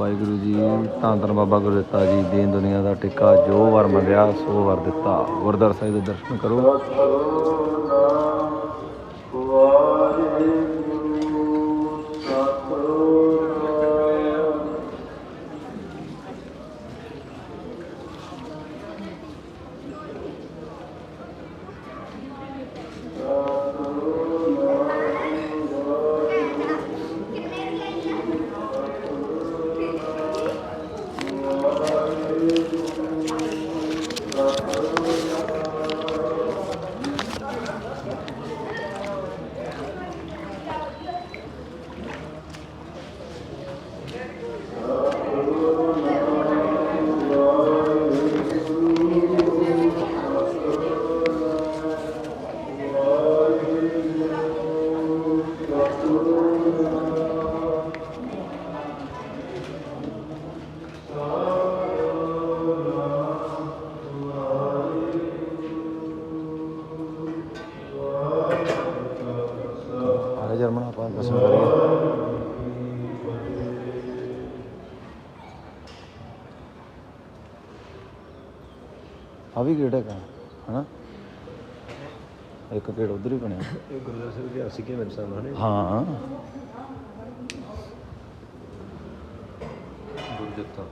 ਵਾਹਿਗੁਰੂ ਜੀ ਧੰਨ ਧੰਨ ਬਾਬਾ ਗੁਰਦਿੱਤਾ ਜੀ, ਦੀਨ ਦੁਨੀਆ ਦਾ ਟਿੱਕਾ, ਜੋ ਵਰ ਮੰਗਿਆ, ਸੋ ਵਰ ਦਿੱਤਾ। ਗੁਰਦੁਆਰਾ ਸਾਹਿਬ ਦੇ ਦਰਸ਼ਨ ਕਰੋ। ਆਲੇ ਜਰਮਨ ਆਪਾਂ ਦਰਸ਼ਨ ਕਰੀਏ। ਆ ਵੀ ਗੇਟ ਹੈਗਾ ਹਨਾ? ਇੱਕ ਗੇਟ ਉਧਰ ਹੀ ਬਣਿਆ। ਇਹ ਗੁਰਦੁਆਰਾ ਸਾਹਿਬ ਦੇ ਅਸੀਂ ਕਿਵੇਂ ਸਾਹਮਣੇ ਨੇ ਹਾਂ। ਗੁਰਦਿੱਤਾ